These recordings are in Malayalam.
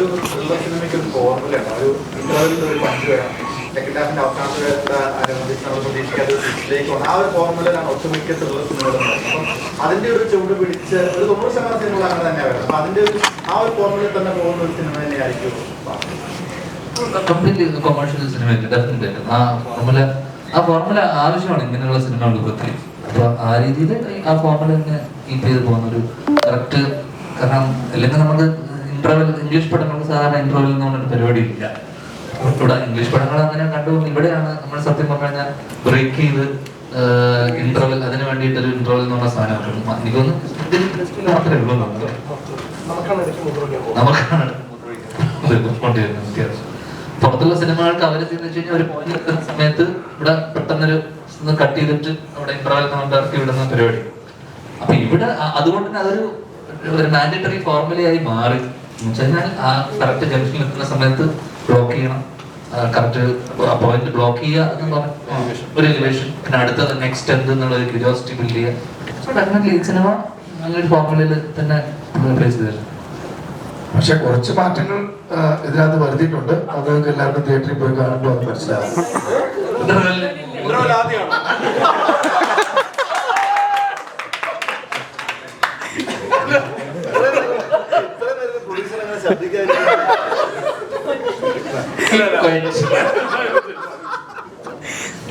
ഒരു ഒരു ഫോർമുല ഉണ്ട് ഒരു ഇന്റർവെല്ലിൽ ഒരു പഞ്ച് വരാം സെക്കൻഡ് ഹാഫിന്റെ അവസാനത്തെ അനുബന്ധിച്ച് നമ്മൾ പോകണം ആ ഒരു ഫോർമുലയിലാണ് ഒട്ടുമിക്കത്തുള്ള സിനിമകളും അപ്പം അതിന്റെ ഒരു ചുവട് പിടിച്ച് ഒരു തൊണ്ണൂറ് ശതമാനം സിനിമകൾ അങ്ങനെ തന്നെ വരുന്നത്. അപ്പൊ അതിന്റെ ഒരു ആ ഒരു ഫോർമുലയിൽ തന്നെ പോകുന്ന ഒരു സിനിമ തന്നെയായിരിക്കും കംപ്ലീറ്റ്ലി കൊമേഴ്ഷ്യൽ സിനിമയല്ല ഡെഫിനറ്റ് ആ ഫോർമുല ആ ഫോർമുല ആവശ്യമാണ് ഇങ്ങനെയുള്ള സിനിമകൾക്ക് പ്രത്യേകിച്ച് അപ്പൊ ആ രീതിയിൽ ആ ഫോർമുല തന്നെ കീപ്പ് ചെയ്ത് പോകുന്ന ഒരു കറക്റ്റ് കാരണം അല്ലെങ്കിൽ നമുക്ക് ഇന്റർവെൽ ഇംഗ്ലീഷ് പടങ്ങൾക്ക് സാധാരണ ഇന്റർവെൽ എന്ന് പറഞ്ഞൊരു പരിപാടി ഇല്ല. ഇവിടെ ഇംഗ്ലീഷ് പടങ്ങൾ അങ്ങനെ കണ്ടു. ഇവിടെയാണ് നമ്മൾ സത്യം പറഞ്ഞു കഴിഞ്ഞാൽ ബ്രേക്ക് ചെയ്ത് ഇന്റർവെൽ അതിന് വേണ്ടിയിട്ട് ഒരു ഇന്റർവെൽ എന്ന് പറഞ്ഞ സാധനം. എനിക്ക് തോന്നുന്നു മാത്രമേ ഉള്ളൂ നമുക്ക്. നമുക്കാണ് കൊണ്ടുവരുന്നത് വ്യത്യാസം. പുറത്തുള്ള സിനിമകൾക്ക് അവർ വെച്ച് കഴിഞ്ഞാൽ ഒരു പോയിന്റ് എത്തുന്ന സമയത്ത് ഇവിടെ പെട്ടെന്നൊരു കട്ട് ചെയ്തിട്ട് അവിടെ ഇന്റർവെൽ നമ്മൾ ഇറക്കി വിടുന്ന പരിപാടി. അപ്പൊ ഇവിടെ അതുകൊണ്ട് തന്നെ അതൊരു ഒരു മാൻഡേറ്ററി ഫോർമുലയായി മാറി. എന്ന് വെച്ച് ആ കറക്റ്റ് ജംഗ്ഷനിൽ എത്തുന്ന സമയത്ത് ബ്ലോക്ക് ചെയ്യണം. കറക്റ്റ് പോയിന്റ് ബ്ലോക്ക് ചെയ്യുക എന്ന് പറഞ്ഞ ഒരു എലിവേഷൻ പിന്നെ അടുത്തത് നെക്സ്റ്റ് എന്ത് എന്നുള്ള ഒരു ക്യൂരിയോസിറ്റി ബിൽഡ് ചെയ്യുക. സോ ഡെഫിനറ്റ്ലി ഈ സിനിമ നല്ലൊരു ഒരു ഫോർമുലയിൽ തന്നെ പ്ലേസ് ചെയ്തിട്ടുണ്ട്. പക്ഷെ കുറച്ച് മാറ്റങ്ങൾ ഇതിനകത്ത് വരുത്തിയിട്ടുണ്ട്. അത് എല്ലാവർക്കും തിയേറ്ററിൽ പോയി കാണുമ്പോൾ മനസ്സിലാവും.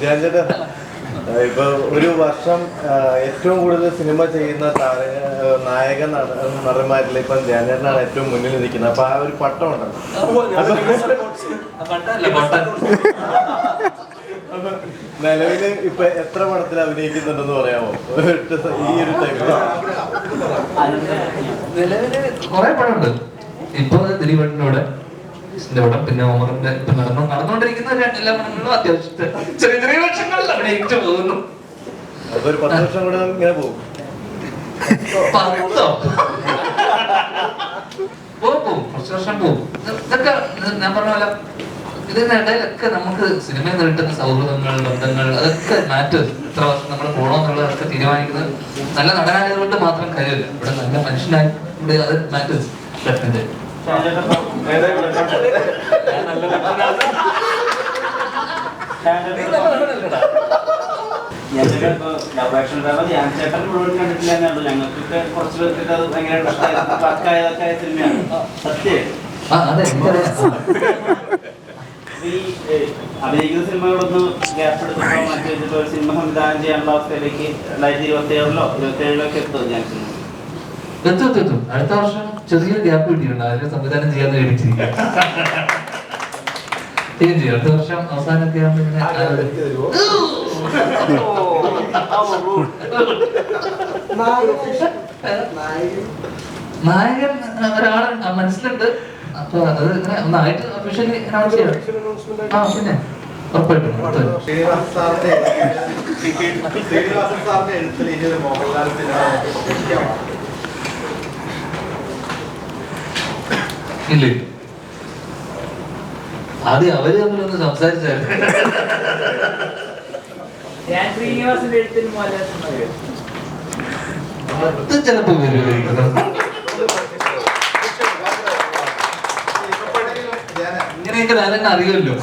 ആദ്യമാണ് ഇപ്പൊ ഒരു വർഷം ഏറ്റവും കൂടുതൽ സിനിമ ചെയ്യുന്ന താര നായകൻ നായക നട- നടന്മാരിൽ ഇപ്പൊ ധ്യാനേട്ടനാണ് ഏറ്റവും മുന്നിൽ നിൽക്കുന്നത്. അപ്പൊ ആ ഒരു പട്ടം. ഉണ്ടല്ലോ നിലവിൽ ഇപ്പൊ എത്ര പടത്തിൽ അഭിനയിക്കുന്നുണ്ടെന്ന് പറയാമോ? ഈ ഒരു ടൈമിൽ നിലവിൽ കുറെ പടമുണ്ട്. ഇപ്പൊ ദിലീപേട്ടനോട് ഇതിന്റെ കൂടെ പിന്നെ ഓമറിന്റെ നടന്നു നടന്നുകൊണ്ടിരിക്കുന്ന എല്ലാ പടങ്ങളിലും അത്യാവശ്യത്തെ ചെറിയ ചെറിയ വർഷങ്ങളിൽ അഭിനയിച്ചു പോകുന്നു. പത്ത് വർഷം കൂടെ ഇങ്ങനെ പോകും. പത്തോ? പോകും കുറച്ച് വർഷം പോകും. ഇതൊക്കെ ഞാൻ പറഞ്ഞ പോലെ ഇതിനിടയിലൊക്കെ നമുക്ക് സിനിമയിൽ നിന്ന് കിട്ടുന്ന സൗഹൃദങ്ങൾ ബന്ധങ്ങൾ അതൊക്കെ മാറ്റേഴ്സ് ഇത്ര വർഷം നമ്മൾ പോകണമെന്നുള്ളതൊക്കെ തീരുമാനിക്കുന്നത് നല്ല നടനായതുകൊണ്ട് മാത്രം കഴിയില്ല ഇവിടെ നല്ല മനുഷ്യനായി ഇവിടെ അത് ഡെഫിനറ്റ് ചേട്ടൻ മുഴുവൻ കണ്ടിട്ടില്ല എന്നേ ഉള്ളൂ ഞങ്ങൾക്കൊക്കെ കുറച്ച് പേർക്കൊക്കെ അത് ഭയങ്കര വർക്കായതൊക്കെ സിനിമയാണ് സത്യം അഭിനയിക്കുന്ന സിനിമകളൊന്ന് ഗ്യാപ്പ് എടുത്തപ്പോൾ മാറ്റി സിനിമ സംവിധാനം ചെയ്യാനുള്ള അവസ്ഥയിലേക്ക് രണ്ടായിരത്തി ഇരുപത്തി ഏഴിലോ ഇരുപത്തി ഏഴിലൊക്കെ എത്തും ഞാൻ സിനിമ എത്തും എത്തും എത്തും. അടുത്ത വർഷം ചെറിയൊരു ഗ്യാപ്പ് കിട്ടിയിട്ടുണ്ട്. അതിനെ സംവിധാനം ചെയ്യാൻ വേണ്ടിയിട്ടിരിക്കുക. ചെയ്യും ചെയ്യും. അടുത്ത വർഷം അവസാനമൊക്കെ നായകൻ. ഒരാൾ മനസ്സിലുണ്ട്. അപ്പൊ അത് ഇങ്ങനെ ഒന്നായിട്ട് ഒഫീഷ്യലി അനൗൺസ് ചെയ്യണം ആ പിന്നെ ശ്രീനിവാസൻ സാറിന്റെ എഴുത്തിൽ ഇനി ഒരു മോഹൻലാൽ സിനിമ നമുക്ക് പ്രതീക്ഷിക്കാമോ ഇല്ലേ അത് അവർ തമ്മിലൊന്ന് സംസാരിച്ചായിരുന്നു. അത് ചിലപ്പോ ഞാൻ ഇങ്ങനെയൊക്കെ ഞാൻ അറിയുമല്ലോ.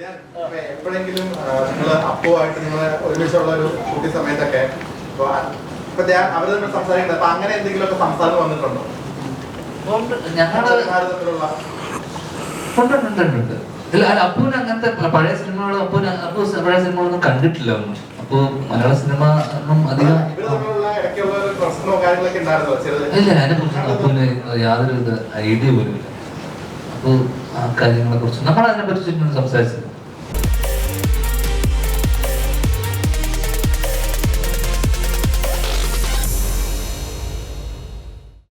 ഞാൻ ഇപ്പൊ എപ്പോഴെങ്കിലും നിങ്ങൾ അപ്പുമായിട്ട് നിങ്ങൾ ഒരുമിച്ചുള്ള ഒരു കുട്ടി സമയത്തൊക്കെ ഞാൻ അവർ തമ്മിൽ സംസാരിക്കുന്നത് അപ്പൊ അങ്ങനെ എന്തെങ്കിലുമൊക്കെ സംസാരം വന്നിട്ടുണ്ടോ? ഞങ്ങൾ നടന്മാര് തമ്മിലുള്ള ഉണ്ട് ഉണ്ട് ഉണ്ട് ഉണ്ട് ഇല്ല അല്ല അപ്പൂന് അങ്ങനത്തെ പഴയ സിനിമകളും അപ്പൂന് അപ്പു പഴയ സിനിമകളൊന്നും കണ്ടിട്ടില്ല ഒന്നും. അപ്പോ മലയാള സിനിമ ഒന്നും അധികം ഇല്ല അതിനെ കുറിച്ച് അപ്പൂന് യാതൊരു ഐഡിയ പോലും ഇല്ല. അപ്പോ ആ കാര്യങ്ങളെ കുറിച്ച് നമ്മൾ അതിനെ പറ്റി ചുറ്റും സംസാരിച്ചത്